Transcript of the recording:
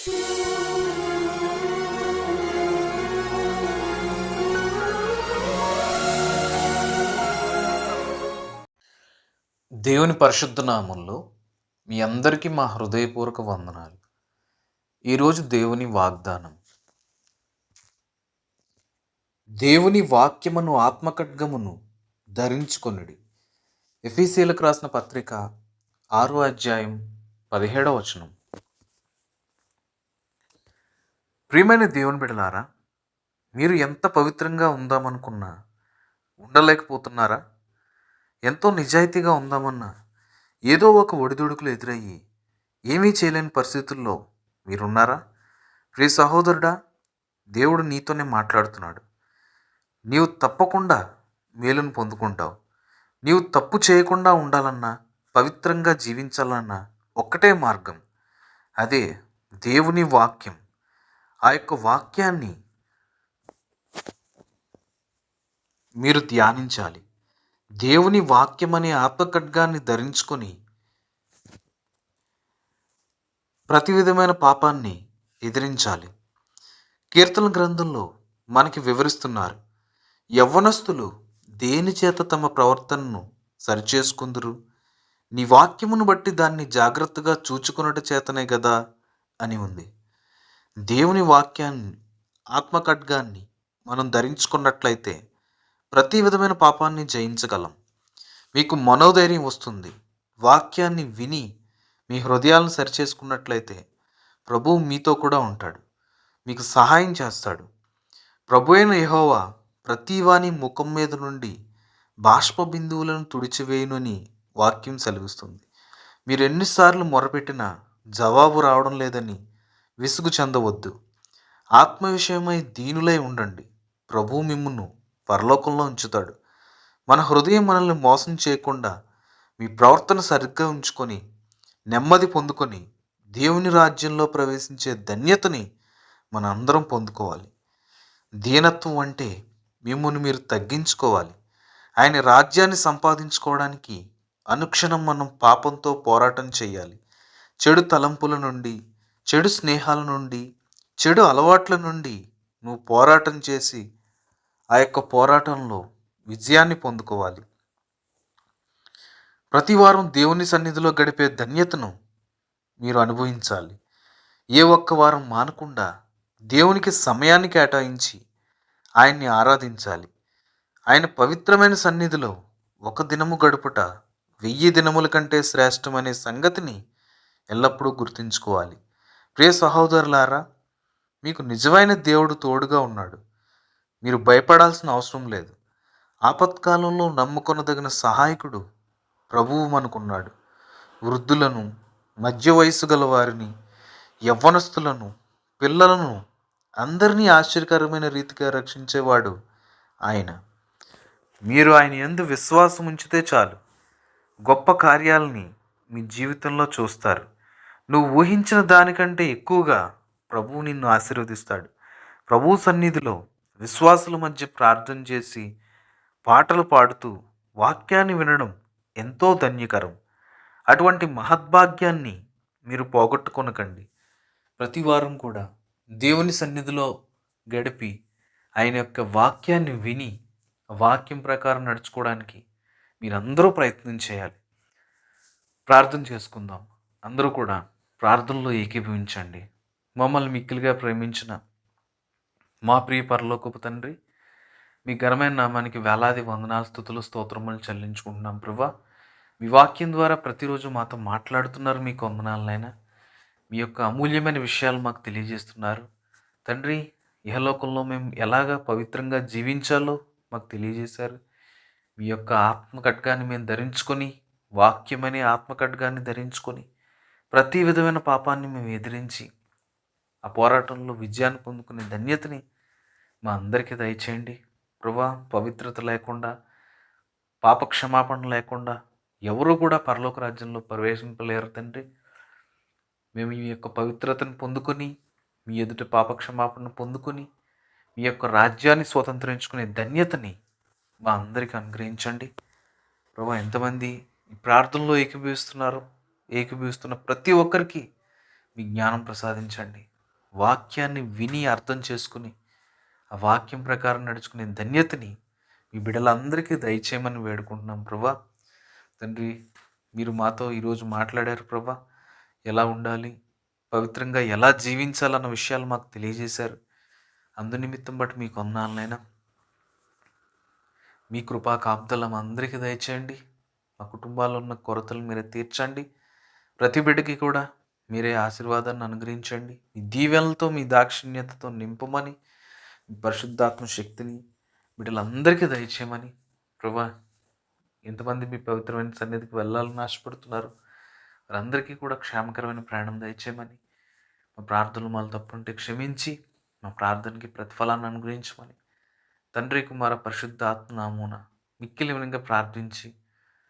దేవుని పరిశుద్ధ నామంలో మీ అందరికీ మా హృదయపూర్వక వందనాలు. ఈరోజు దేవుని వాగ్దానం. దేవుని వాక్యమును ఆత్మకడ్గమును ధరించుకొనుడి. ఎఫీసీలకు రాసిన పత్రిక ఆరో అధ్యాయం పదిహేడవ వచనం. ప్రియమైన దేవుని బిడలారా మీరు ఎంత పవిత్రంగా ఉందామనుకున్నా ఉండలేకపోతున్నారా? ఎంతో నిజాయితీగా ఉందామన్నా ఏదో ఒక ఒడిదుడుకులు ఎదురయ్యి ఏమీ చేయలేని పరిస్థితుల్లో మీరున్నారా? ప్రియ సహోదరుడా దేవుడు నీతోనే మాట్లాడుతున్నాడు. నీవు తప్పకుండా మేలును పొందుకుంటావు. నీవు తప్పు చేయకుండా ఉండాలన్నా పవిత్రంగా జీవించాలన్నా ఒక్కటే మార్గం అదే దేవుని వాక్యం. ఆ యొక్క వాక్యాన్ని మీరు ధ్యానించాలి. దేవుని వాక్యం అనే ఆత్మఖడ్గాన్ని ధరించుకొని ప్రతి విధమైన పాపాన్ని ఎదిరించాలి. కీర్తన గ్రంథంలో మనకి వివరిస్తున్నారు యవ్వనస్తులు దేని చేత తమ ప్రవర్తనను సరిచేసుకుందరు? నీ వాక్యమును బట్టి దాన్ని జాగ్రత్తగా చూచుకున్నట చేతనే కదా అని ఉంది. దేవుని వాక్యాన్ని ఆత్మఖడ్గాన్ని మనం ధరించుకున్నట్లయితే ప్రతి విధమైన పాపాన్ని జయించగలం. మీకు మనోధైర్యం వస్తుంది. వాక్యాన్ని విని మీ హృదయాలను సరిచేసుకున్నట్లయితే ప్రభువు మీతో కూడా ఉంటాడు. మీకు సహాయం చేస్తాడు. ప్రభు అయిన యహోవా ప్రతివాని ముఖం మీద నుండి బాష్ప బిందువులను తుడిచివేయునని వాక్యం సెలవిస్తుంది. మీరు ఎన్నిసార్లు మొరపెట్టినా జవాబు రావడం లేదని విసుగు చెందవద్దు. ఆత్మ విషయమై దీనులై ఉండండి. ప్రభు మిమ్మును పరలోకంలో ఉంచుతాడు. మన హృదయం మనల్ని మోసం చేయకుండా మీ ప్రవర్తన సరిగ్గా ఉంచుకొని నెమ్మది పొందుకొని దేవుని రాజ్యంలో ప్రవేశించే ధన్యతని మన అందరం పొందుకోవాలి. దీనత్వం అంటే మిమ్మల్ని మీరు తగ్గించుకోవాలి. ఆయన రాజ్యాన్ని సంపాదించుకోవడానికి అనుక్షణం మనం పాపంతో పోరాటం చేయాలి. చెడు తలంపుల నుండి చెడు స్నేహాల నుండి చెడు అలవాట్ల నుండి నువ్వు పోరాటం చేసి ఆ యొక్క పోరాటంలో విజయాన్ని పొందుకోవాలి. ప్రతి వారం దేవుని సన్నిధిలో గడిపే ధన్యతను మీరు అనుభవించాలి. ఏ ఒక్క వారం మానకుండా దేవునికి సమయాన్ని కేటాయించి ఆయన్ని ఆరాధించాలి. ఆయన పవిత్రమైన సన్నిధిలో ఒక దినము గడుపుట వెయ్యి దినముల కంటే శ్రేష్టమనే సంగతిని ఎల్లప్పుడూ గుర్తుంచుకోవాలి. ప్రియ సహోదరులారా మీకు నిజమైన దేవుడు తోడుగా ఉన్నాడు. మీరు భయపడాల్సిన అవసరం లేదు. ఆపత్కాలంలో నమ్ముకొనదగిన సహాయకుడు ప్రభువు మనకున్నాడు. వృద్ధులను మధ్య వయసు గల వారిని యవ్వనస్తులను పిల్లలను అందరినీ ఆశ్చర్యకరమైన రీతిగా రక్షించేవాడు ఆయన. మీరు ఆయన ఎందు విశ్వాసం ఉంచితే చాలు. గొప్ప కార్యాలని మీ జీవితంలో చూస్తారు. నువ్వు ఊహించిన దానికంటే ఎక్కువగా ప్రభువు నిన్ను ఆశీర్వదిస్తాడు. ప్రభు సన్నిధిలో విశ్వాసుల మధ్య ప్రార్థన చేసి పాటలు పాడుతూ వాక్యాన్ని వినడం ఎంతో ధన్యకరం. అటువంటి మహద్భాగ్యాన్ని మీరు పోగొట్టుకొనకండి. ప్రతి వారం కూడా దేవుని సన్నిధిలో గడిపి ఆయన యొక్క వాక్యాన్ని విని వాక్యం ప్రకారం నడుచుకోవడానికి మీరందరూ ప్రయత్నం చేయాలి. ప్రార్థన చేసుకుందాం. అందరూ కూడా ప్రార్థనలో ఏకీభవించండి. మమ్మల్ని మిక్కిలిగా ప్రేమించిన మా ప్రియ పరలోకపు తండ్రి మీ ఘనమైన నామానికి వేలాది వందనాలు స్థుతులు స్తోత్రములు చెల్లించుకుంటున్నాం ప్రభా. మీ వాక్యం ద్వారా ప్రతిరోజు మాతో మాట్లాడుతున్నారు మీకు వందనాలనైనా మీ యొక్క అమూల్యమైన విషయాలు మాకు తెలియజేస్తున్నారు. తండ్రి ఇహలోకంలో మేము ఎలాగా పవిత్రంగా జీవించాలో మాకు తెలియజేశారు. మీ యొక్క ఆత్మకట్గాన్ని మేము ధరించుకొని వాక్యమనే ఆత్మకట్గాన్ని ధరించుకొని ప్రతి విధమైన పాపాన్ని మేము ఎదిరించి ఆ పోరాటంలో విజయాన్ని పొందుకునే ధన్యతని మా అందరికీ దయచేయండి. ప్రభా పవిత్రత లేకుండా పాప క్షమాపణ లేకుండా ఎవరు కూడా పరలోక రాజ్యంలో ప్రవేశింపలేరు తండ్రి. మేము మీ యొక్క పవిత్రతను పొందుకొని మీ ఎదుట పాప క్షమాపణ పొందుకొని మీ యొక్క రాజ్యాన్ని స్వతంత్రించుకునే ధన్యతని మా అందరికీ అనుగ్రహించండి. ప్రభా ఎంతమంది ఈ ప్రార్థనలో ఏకీభవిస్తున్నారు? ఏకీభవిస్తున్న ప్రతి ఒక్కరికి మీ జ్ఞానం ప్రసాదించండి. వాక్యాన్ని విని అర్థం చేసుకుని ఆ వాక్యం ప్రకారం నడుచుకునే ధన్యతని మీ బిడ్డలందరికీ దయచేయమని వేడుకుంటున్నాం ప్రభా. తండ్రి మీరు మాతో ఈరోజు మాట్లాడారు ప్రభా. ఎలా ఉండాలి పవిత్రంగా ఎలా జీవించాలన్న విషయాలు మాకు తెలియజేశారు. అందు నిమిత్తం బట్టి మీకు అన్నాలనైనా మీ కృపా కాపుదలం అందరికీ దయచేయండి. మా కుటుంబాల్లో ఉన్న కొరతలు మీరే తీర్చండి. ప్రతి బిడ్డకి కూడా మీరే ఆశీర్వాదాన్ని అనుగ్రహించండి. మీ దీవెనలతో మీ దాక్షిణ్యతతో నింపమని పరిశుద్ధాత్మ శక్తిని బిడ్డలందరికీ దయచేయమని ప్రభా ఎంతమంది మీ పవిత్రమైన సన్నిధికి వెళ్ళాలని ఆశపడుతున్నారు వారందరికీ కూడా క్షేమకరమైన ప్రయాణం దయచేయమని మా ప్రార్థనలు మాలు తప్పుంటే క్షమించి మా ప్రార్థనకి ప్రతిఫలాన్ని అనుగ్రహించమని తండ్రి కుమార పరిశుద్ధ ఆత్మనామూన మిక్కిలి వినంగా ప్రార్థించి